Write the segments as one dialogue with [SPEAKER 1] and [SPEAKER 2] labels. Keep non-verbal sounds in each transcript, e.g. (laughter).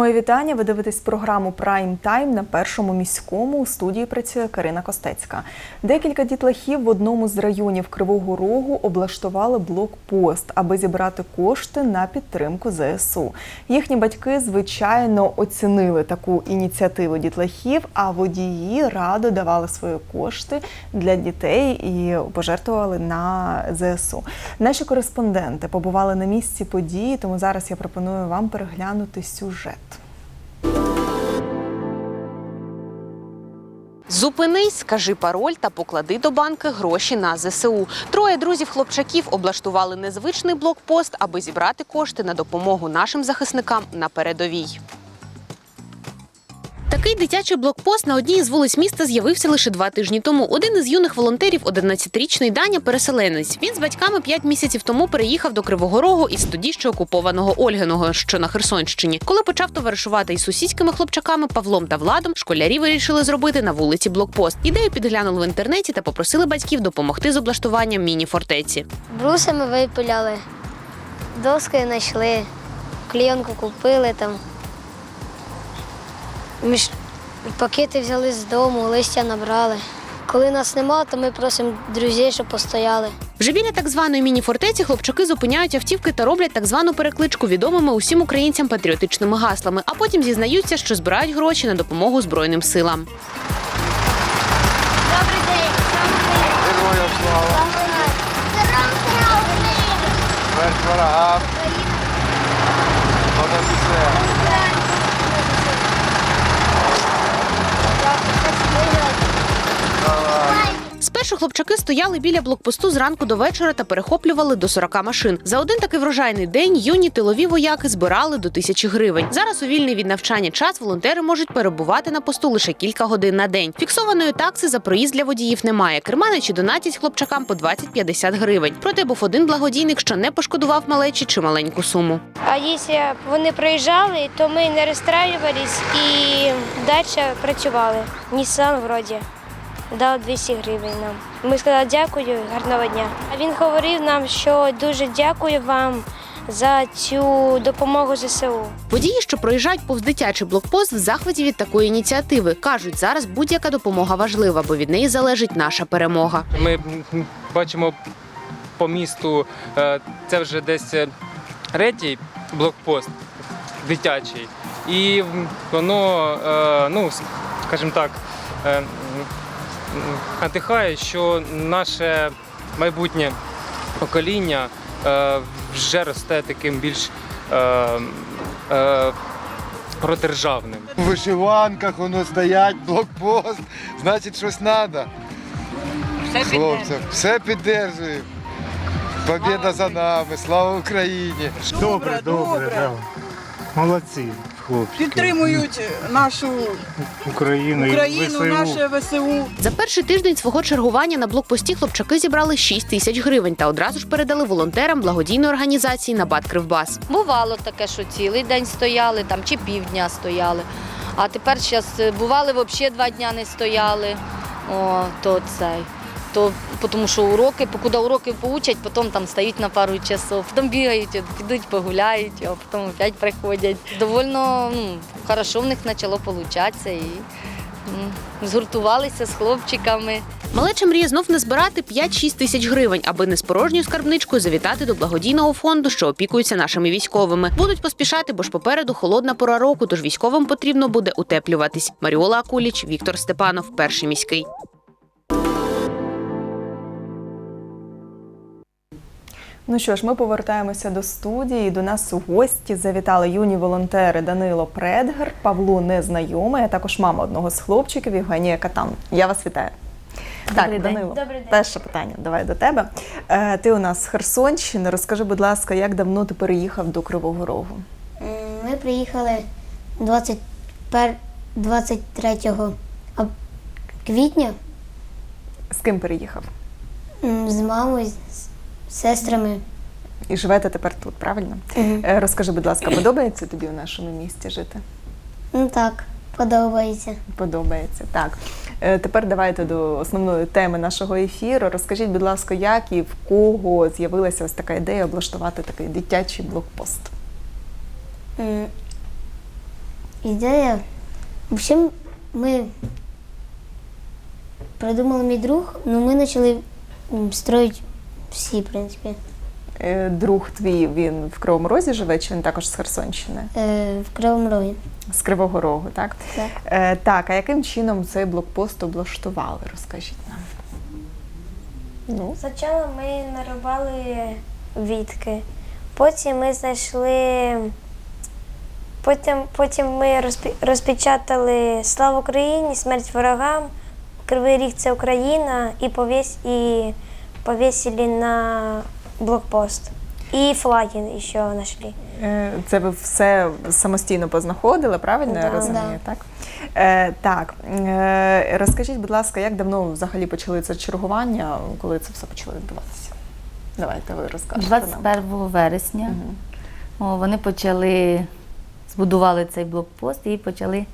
[SPEAKER 1] Моє вітання. Ви дивитесь програму Прайм Тайм на першому міському. У студії працює Карина Костецька. Декілька дітлахів в одному з районів Кривого Рогу облаштували блокпост, аби зібрати кошти на підтримку ЗСУ. Їхні батьки, звичайно, оцінили таку ініціативу дітлахів, а водії радо давали свої кошти для дітей і пожертвували на ЗСУ. Наші кореспонденти побували на місці події, тому зараз я пропоную вам переглянути сюжет.
[SPEAKER 2] Зупинись, скажи пароль та поклади до банки гроші на ЗСУ. Троє друзів-хлопчаків облаштували незвичний блокпост, аби зібрати кошти на допомогу нашим захисникам на передовій. Такий дитячий блокпост на одній із вулиць міста з'явився лише два тижні тому. Один із юних волонтерів, 11-річний Даня, переселенець. Він з батьками п'ять місяців тому переїхав до Кривого Рогу із тоді ще окупованого Ольгиного, що на Херсонщині. Коли почав товаришувати із сусідськими хлопчаками Павлом та Владом, школярі вирішили зробити на вулиці блокпост. Ідею підглянули в інтернеті та попросили батьків допомогти з облаштуванням міні-фортеці.
[SPEAKER 3] Брусами випиляли, доски знайшли, клейонку купили там. Між... Пакети взяли з дому, листя набрали. Коли нас нема, то ми просимо друзів, щоб постояли.
[SPEAKER 2] Вже біля так званої міні-фортеці хлопчаки зупиняють автівки та роблять так звану перекличку відомими усім українцям патріотичними гаслами, а потім зізнаються, що збирають гроші на допомогу Збройним силам.
[SPEAKER 3] Добрий день!
[SPEAKER 4] Героям слава! Смерть ворогам! Понад Obrigado.
[SPEAKER 2] Спершу хлопчаки стояли біля блокпосту зранку до вечора та перехоплювали до 40 машин. За один такий врожайний день юні тилові вояки збирали до тисячі гривень. Зараз у вільний від навчання час волонтери можуть перебувати на посту лише кілька годин на день. Фіксованої такси за проїзд для водіїв немає. Керманичі донатять хлопчакам по 20-50 гривень. Проте був один благодійник, що не пошкодував малечі чи маленьку суму.
[SPEAKER 5] А якщо вони приїжджали, то ми не розстраювались і далі працювали. Нісан вроді дав 200 гривень нам. Ми сказали дякую, гарного дня. А він говорив нам, що дуже дякую вам за цю допомогу ЗСУ.
[SPEAKER 2] Водії, що проїжджають повз дитячий блокпост, в захваті від такої ініціативи. кажуть, зараз будь-яка допомога важлива, бо від неї залежить наша перемога.
[SPEAKER 6] Ми бачимо по місту, е, це вже десь е, третій блокпост дитячий, і воно, е, ну, скажімо так, надихає, що наше майбутнє покоління е, вже росте таким більш е, е, продержавним.
[SPEAKER 4] В вишиванках воно стоять, блокпост, значить щось треба. Хлопцям, все підтримуємо. Побіда за нами, слава Україні!
[SPEAKER 7] Добре, добре, да. Молодці, хлопці.
[SPEAKER 8] підтримують нашу
[SPEAKER 7] Україну, і
[SPEAKER 8] Україну,
[SPEAKER 7] ВСУ.
[SPEAKER 8] наше ВСУ.
[SPEAKER 2] За перший тиждень свого чергування на блокпості хлопчаки зібрали 6 тисяч гривень та одразу ж передали волонтерам благодійної організації Набат Кривбас.
[SPEAKER 9] Бувало таке, що цілий день стояли там чи півдня стояли. А тепер зараз бували взагалі два дня не стояли. О, то цей. То, тому що уроки, покуди уроки поучать, потім там стають на пару часов, потім бігають, підуть, погуляють, а потім опять приходять. Довольно ну, хорошо в них почало получатися і м, згуртувалися з хлопчиками.
[SPEAKER 2] Малеча мріє знов не збирати 5-6 тисяч гривень, аби не з порожньою скарбничкою завітати до благодійного фонду, що опікується нашими військовими. Будуть поспішати, бо ж попереду холодна пора року, тож військовим потрібно буде утеплюватись. Маріола Акуліч, Віктор Степанов, перший міський.
[SPEAKER 1] Ну що ж, ми повертаємося до студії. До нас у гості завітали юні волонтери Данило Предгер, Павлу незнайомий, а також мама одного з хлопчиків Євгенія Катан. Я вас вітаю. так, Данило,
[SPEAKER 5] Добрий день.
[SPEAKER 1] перше питання. Давай до тебе. Е, ти у нас з Херсонщини. Розкажи, будь ласка, як давно ти переїхав до Кривого Рогу?
[SPEAKER 3] Ми приїхали 21, 23 квітня
[SPEAKER 1] З ким переїхав?
[SPEAKER 3] з мамою, з сестрами.
[SPEAKER 1] І живете тепер тут, правильно?
[SPEAKER 3] Мгм.
[SPEAKER 1] Е, Розкажи, будь ласка, подобається тобі у нашому місті жити?
[SPEAKER 3] Ну так, подобається.
[SPEAKER 1] Подобається. Так. Е, Тепер давайте до основної теми нашого ефіру. Розкажіть, будь ласка, як і в кого з'явилася ось така ідея облаштувати такий дитячий блокпост?
[SPEAKER 3] М, Ідея. В общем, ми придумали мій друг, ну ми почали м, строїти всі, в принципі.
[SPEAKER 1] Е, Друг твій він в Кривому Розі живе, чи він також з Херсонщини?
[SPEAKER 3] Е, в Кривому Рогі.
[SPEAKER 1] З Кривого Рогу, так?
[SPEAKER 3] Так.
[SPEAKER 1] Е, так, а яким чином цей блокпост облаштували? Розкажіть нам. Ну,
[SPEAKER 5] Спочатку ми нарубали вітки, потім ми знайшли. Потім, потім ми розпі- розпечатали Слава Україні, смерть ворогам, Кривий Ріг це Україна і, повіс, і повісили на блокпост. І флаги ще знайшли.
[SPEAKER 1] е, це ви все самостійно познаходили, правильно я
[SPEAKER 5] Да.
[SPEAKER 1] розумію? Так. Е, так, е, розкажіть, будь ласка, як давно взагалі почали це чергування, коли це все почало відбуватися? Давайте ви розкажете нам.
[SPEAKER 10] 21 вересня
[SPEAKER 1] Мгм.
[SPEAKER 10] о, вони почали, збудували цей блокпост і почали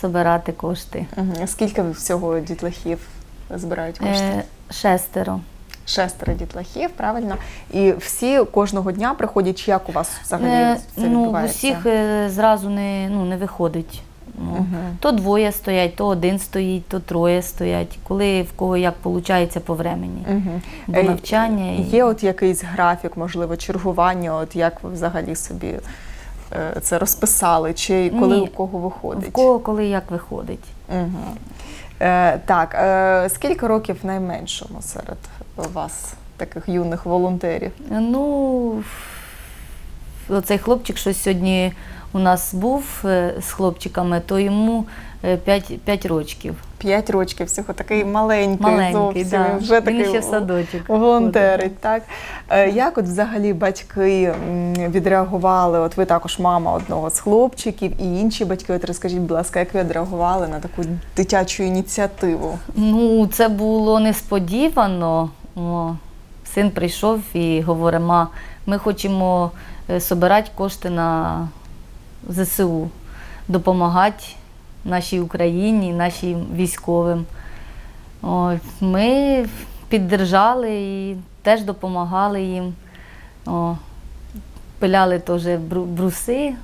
[SPEAKER 10] збирати кошти.
[SPEAKER 1] Мгм. Скільки всього дітлахів збирають кошти?
[SPEAKER 10] Е, шестеро.
[SPEAKER 1] Шестеро дітлахів, правильно? І всі кожного дня приходять, чи як у вас взагалі
[SPEAKER 10] Е,
[SPEAKER 1] це
[SPEAKER 10] ну,
[SPEAKER 1] відбувається?
[SPEAKER 10] усіх е, зразу не, ну, не виходить. Ну,
[SPEAKER 1] Мгм.
[SPEAKER 10] То двоє стоять, то один стоїть, то троє стоять. Коли в кого як виходить по времені.
[SPEAKER 1] Мгм.
[SPEAKER 10] До
[SPEAKER 1] Е,
[SPEAKER 10] навчання. і-
[SPEAKER 1] Є от якийсь графік, можливо, чергування, от як ви взагалі собі це розписали, чи коли
[SPEAKER 10] Ні.
[SPEAKER 1] у кого виходить?
[SPEAKER 10] В кого коли як виходить.
[SPEAKER 1] Угу. Е, так, е, скільки років найменшому серед вас, таких юних волонтерів?
[SPEAKER 10] Ну, оцей хлопчик, що сьогодні у нас був е, з хлопчиками, то йому 5, 5 рочків.
[SPEAKER 1] П'ять років, всього такий маленький,
[SPEAKER 10] Маленький,
[SPEAKER 1] зовсім,
[SPEAKER 10] да.
[SPEAKER 1] вже такий
[SPEAKER 10] Він ще в садочок.
[SPEAKER 1] волонтерить. Так? Е, Як от взагалі батьки відреагували? От ви також мама одного з хлопчиків і інші батьки. От розкажіть, будь ласка, як ви відреагували на таку дитячу ініціативу?
[SPEAKER 10] Ну, це було несподівано. О, син прийшов і говорить, ма, ми хочемо е, збирати кошти на ЗСУ, допомагати нашій Україні, нашим військовим. О, ми піддержали і теж допомагали їм. О, пиляли теж бруси,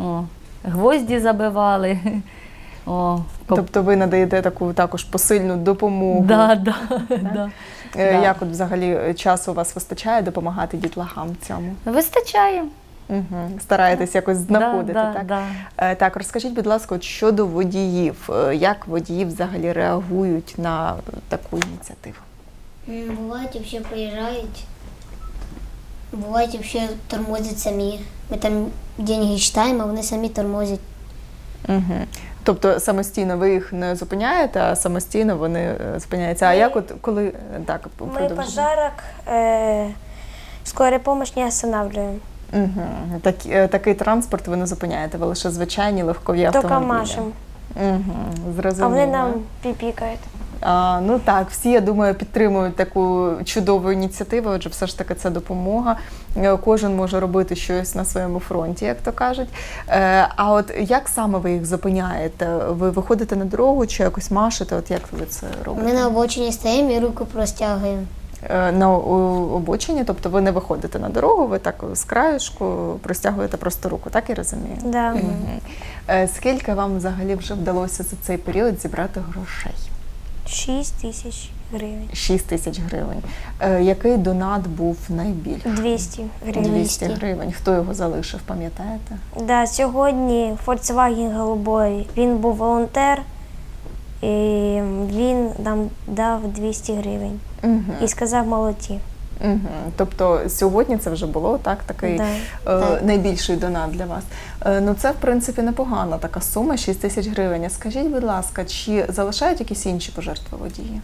[SPEAKER 10] о, гвозді забивали. (laughs) О, коп-
[SPEAKER 1] Тобто ви надаєте таку також посильну допомогу.
[SPEAKER 10] Да, да, (laughs) да.
[SPEAKER 1] Е,
[SPEAKER 10] Да.
[SPEAKER 1] Як от взагалі часу у вас вистачає допомагати дітлахам в цьому?
[SPEAKER 10] Вистачає.
[SPEAKER 1] Угу. Стараєтесь якось знаходити,
[SPEAKER 10] да,
[SPEAKER 1] так?
[SPEAKER 10] Да,
[SPEAKER 1] Е, Так, розкажіть, будь ласка, от щодо водіїв, Е, як водії взагалі реагують на таку ініціативу?
[SPEAKER 3] Бувають, взагалі приїжджають. Бувають, взагалі тормозять самі. Ми там деньги читаємо, а вони самі тормозять.
[SPEAKER 1] Угу. Тобто самостійно ви їх не зупиняєте, а самостійно вони е, зупиняються. А як от коли е, так
[SPEAKER 5] Ми пожарок е, скорої допомоги не останавливаємо.
[SPEAKER 1] Угу. Так, е, такий транспорт ви не зупиняєте, ви лише звичайні легкові
[SPEAKER 5] Тільки
[SPEAKER 1] автомобілі.
[SPEAKER 5] машемо.
[SPEAKER 1] Угу.
[SPEAKER 5] А вони нам піпікають.
[SPEAKER 1] А, ну так, всі, я думаю, підтримують таку чудову ініціативу, адже все ж таки це допомога. Е, Кожен може робити щось на своєму фронті, як то кажуть. Е, А от як саме ви їх зупиняєте? Ви виходите на дорогу чи якось машете? От як ви це
[SPEAKER 3] Ми
[SPEAKER 1] робите?
[SPEAKER 3] на обочині стоїмо і руку простягуємо.
[SPEAKER 1] Е, На обочині, тобто ви не виходите на дорогу, ви так з краєшку простягуєте просто руку, так я розумію?
[SPEAKER 5] Да.
[SPEAKER 1] Е, Скільки вам взагалі вже вдалося за цей період зібрати грошей?
[SPEAKER 5] 6 тисяч гривень.
[SPEAKER 1] 6 тисяч гривень. Е, який донат був найбільший?
[SPEAKER 5] 200 гривень.
[SPEAKER 1] 200 гривень. Хто його залишив, пам'ятаєте?
[SPEAKER 5] Да, сьогодні Volkswagen Голубой. Він був волонтер, і він нам дав 200 гривень
[SPEAKER 1] Угу.
[SPEAKER 5] і сказав молоді.
[SPEAKER 1] Угу. Тобто сьогодні це вже було так, такий
[SPEAKER 5] Да.
[SPEAKER 1] е,
[SPEAKER 3] Так.
[SPEAKER 1] найбільший донат для вас. Е, ну це в принципі непогана така сума, 6 тисяч гривень. Скажіть, будь ласка, чи залишають якісь інші пожертви водії?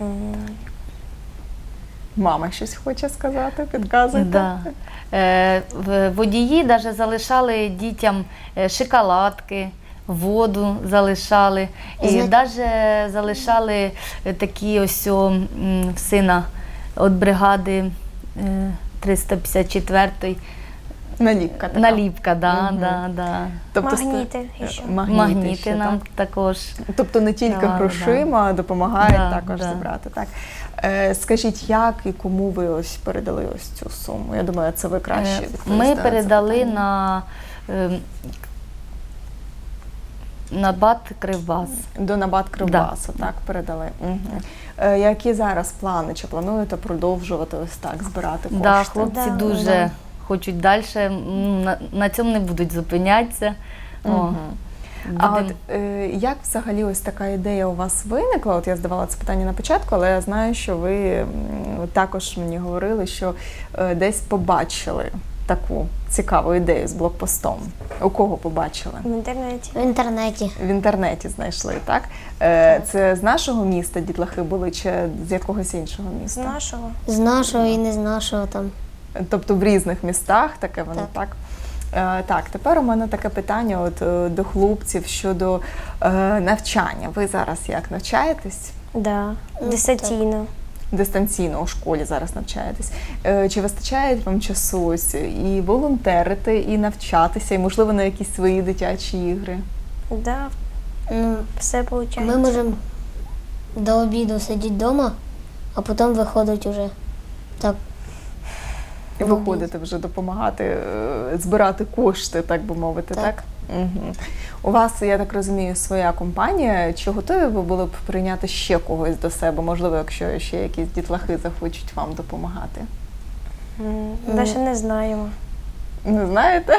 [SPEAKER 5] М,
[SPEAKER 1] Мама щось хоче сказати, підказуйте.
[SPEAKER 10] Да. Е, водії навіть залишали дітям е, шоколадки, воду залишали. І
[SPEAKER 3] Зна-
[SPEAKER 10] навіть залишали е, такі ось о, м, в сина від бригади е, 354-ї
[SPEAKER 1] Наліпка така.
[SPEAKER 10] наліпка, да,
[SPEAKER 1] Мгм.
[SPEAKER 10] да, да.
[SPEAKER 1] Тобто, ст-
[SPEAKER 5] Магніти ще.
[SPEAKER 1] Магніти,
[SPEAKER 10] магніти
[SPEAKER 1] ще,
[SPEAKER 10] нам
[SPEAKER 1] так?
[SPEAKER 10] також.
[SPEAKER 1] Тобто не тільки
[SPEAKER 10] Да,
[SPEAKER 1] грошима, а допомагають
[SPEAKER 10] Да,
[SPEAKER 1] також
[SPEAKER 10] да.
[SPEAKER 1] зібрати. Так. Е, скажіть, як і кому ви ось передали ось цю суму? Я думаю, це ви краще
[SPEAKER 10] Е,
[SPEAKER 1] відповісте
[SPEAKER 10] Ми
[SPEAKER 1] це
[SPEAKER 10] передали
[SPEAKER 1] питання.
[SPEAKER 10] на, ем, на БАТ Кривбас.
[SPEAKER 1] До Набат Кривбасу, так, передали. Угу. Е, які зараз плани? Чи плануєте продовжувати ось так збирати кошти?
[SPEAKER 10] Да, хлопці
[SPEAKER 5] Да,
[SPEAKER 10] дуже
[SPEAKER 5] да.
[SPEAKER 10] хочуть далі, на, на цьому не будуть зупинятися. О,
[SPEAKER 1] Мгм. А от е, як взагалі ось така ідея у вас виникла? От я здавала це питання на початку, але я знаю, що ви також мені говорили, що е, десь побачили таку цікаву ідею з блокпостом. У кого побачили?
[SPEAKER 5] В інтернеті.
[SPEAKER 3] В інтернеті.
[SPEAKER 1] В інтернеті знайшли, так? Е, Це з нашого міста дітлахи були чи з якогось іншого
[SPEAKER 5] З
[SPEAKER 1] міста?
[SPEAKER 5] нашого.
[SPEAKER 3] З нашого і не з нашого там.
[SPEAKER 1] Тобто в різних містах таке воно так. Е, Так, тепер у мене таке питання от, е, до хлопців щодо е, навчання. Ви зараз як навчаєтесь?
[SPEAKER 5] Да.
[SPEAKER 3] Ну,
[SPEAKER 5] Дистанційно.
[SPEAKER 1] Дистанційно у школі зараз навчаєтесь. Е, Чи вистачає вам часу ось і волонтерити, і навчатися, і можливо на якісь свої дитячі ігри?
[SPEAKER 5] Да.
[SPEAKER 3] Ну,
[SPEAKER 5] Все виходить.
[SPEAKER 3] ми можемо до обіду сидіти вдома, а потім виходить уже. Так.
[SPEAKER 1] І виходити вже допомагати е, збирати кошти, так би мовити, так?
[SPEAKER 3] Так.
[SPEAKER 1] Угу. У вас, я так розумію, своя компанія. Чи готові ви були б прийняти ще когось до себе? Можливо, якщо ще якісь дітлахи захочуть вам допомагати?
[SPEAKER 5] Навіть не знаємо.
[SPEAKER 1] Не знаєте?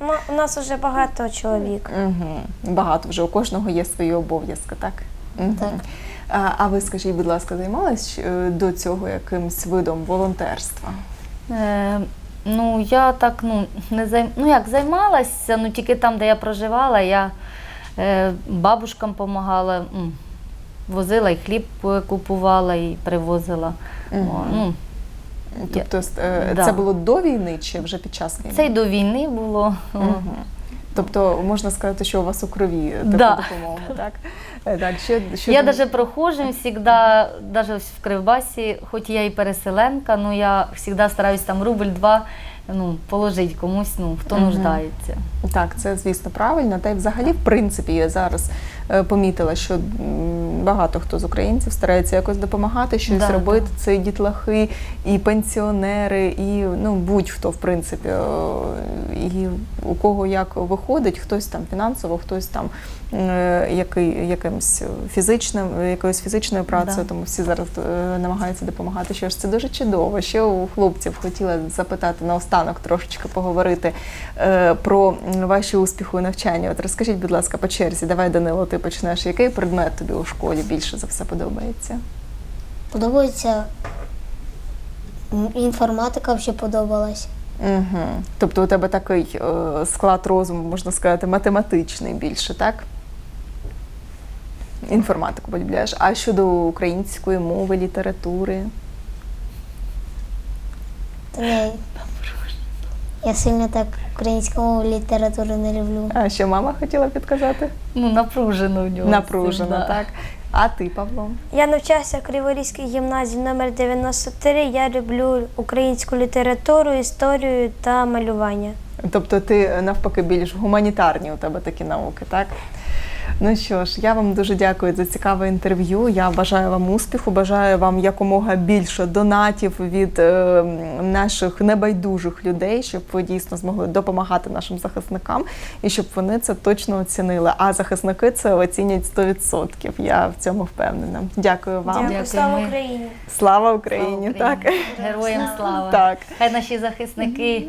[SPEAKER 5] Ну, у нас вже багато чоловік.
[SPEAKER 1] Угу. Багато вже у кожного є свої обов'язки, так? Угу.
[SPEAKER 3] Так.
[SPEAKER 1] А, а ви скажіть, будь ласка, займались е, до цього якимсь видом волонтерства?
[SPEAKER 10] Е, ну, я так ну, не займ... ну, як займалася, ну тільки там, де я проживала, я е, бабушкам допомагала, возила і хліб е, купувала і привозила. О, ну,
[SPEAKER 1] Тобто е,
[SPEAKER 10] Да.
[SPEAKER 1] це було до війни чи вже під час війни?
[SPEAKER 10] це й до війни було.
[SPEAKER 1] Мгм. Тобто можна сказати, що у вас у крові таку
[SPEAKER 10] Да.
[SPEAKER 1] допомогу, так? Е, так що, що
[SPEAKER 10] Я навіть проходжу завжди, навіть в Кривбасі, хоч я і переселенка, але я завжди стараюсь там рубль-два ну, положити комусь, ну, хто
[SPEAKER 1] Мгм.
[SPEAKER 10] нуждається.
[SPEAKER 1] Так, це звісно правильно. Та й взагалі, в принципі, я зараз е, помітила, що багато хто з українців старається якось допомагати, щось
[SPEAKER 10] Да,
[SPEAKER 1] робити. Це і дітлахи, і пенсіонери, і ну будь-хто, в принципі, е, і у кого як виходить, хтось там фінансово, хтось там який, якимсь фізичним, якоюсь фізичною працею,
[SPEAKER 10] Да.
[SPEAKER 1] тому всі зараз е, намагаються допомагати. Що ж це дуже чудово. Ще у хлопців хотіла запитати наостанок трошечки поговорити е, про ваші успіхи у навчанні. От розкажіть, будь ласка, по черзі, давай, Данило, ти почнеш. Який предмет тобі у школі більше за все подобається?
[SPEAKER 3] Подобається інформатика ще подобалась.
[SPEAKER 1] Угу. Тобто у тебе такий е, склад розуму, можна сказати, математичний більше, так? Інформатику полюбляєш. А щодо української мови, літератури?
[SPEAKER 3] Ні. Я сильно так українську мову літературу не люблю.
[SPEAKER 1] А що мама хотіла підказати?
[SPEAKER 10] Ну, напружено в нього.
[SPEAKER 1] Напружено,
[SPEAKER 10] да.
[SPEAKER 1] так. А ти, Павло?
[SPEAKER 5] Я навчався в Криворізькій гімназії номер 93. Я люблю українську літературу, історію та малювання.
[SPEAKER 1] Тобто ти навпаки більш гуманітарні у тебе такі науки, так? Ну що ж, я вам дуже дякую за цікаве інтерв'ю. Я бажаю вам успіху, бажаю вам якомога більше донатів від е, наших небайдужих людей, щоб ви дійсно змогли допомагати нашим захисникам і щоб вони це точно оцінили. А захисники це оцінять 100%. Я в цьому впевнена. Дякую вам.
[SPEAKER 5] Дякую, слава Україні!
[SPEAKER 1] Слава Україні!
[SPEAKER 10] Слава
[SPEAKER 1] Так.
[SPEAKER 10] Героям слава.
[SPEAKER 1] Так.
[SPEAKER 10] Хай наші захисники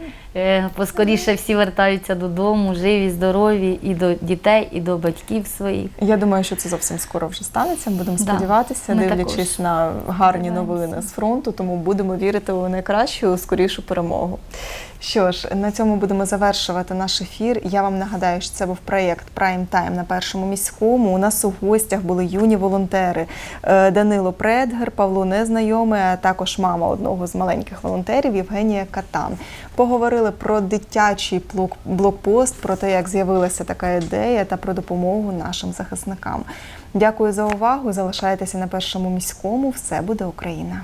[SPEAKER 10] поскоріше всі вертаються додому, живі, здорові, і до дітей, і до батьків своїх.
[SPEAKER 1] Я думаю, що це зовсім скоро вже станеться. Будемо
[SPEAKER 10] Да.
[SPEAKER 1] сподіватися, дивлячись
[SPEAKER 10] також
[SPEAKER 1] на гарні новини з фронту, тому будемо вірити у найкращу, скорішу перемогу. Що ж, на цьому будемо завершувати наш ефір. Я вам нагадаю, що це був проєкт Prime Time на першому міському. У нас у гостях були юні волонтери Е, Данило Предгер, Павло Незнайомий, а також мама одного з маленьких волонтерів Євгенія Катан. Поговорили про дитячий блокпост, про те, як з'явилася така ідея, та про допомогу нашим захисникам. Дякую за увагу. Залишайтеся на першому міському. Все буде Україна.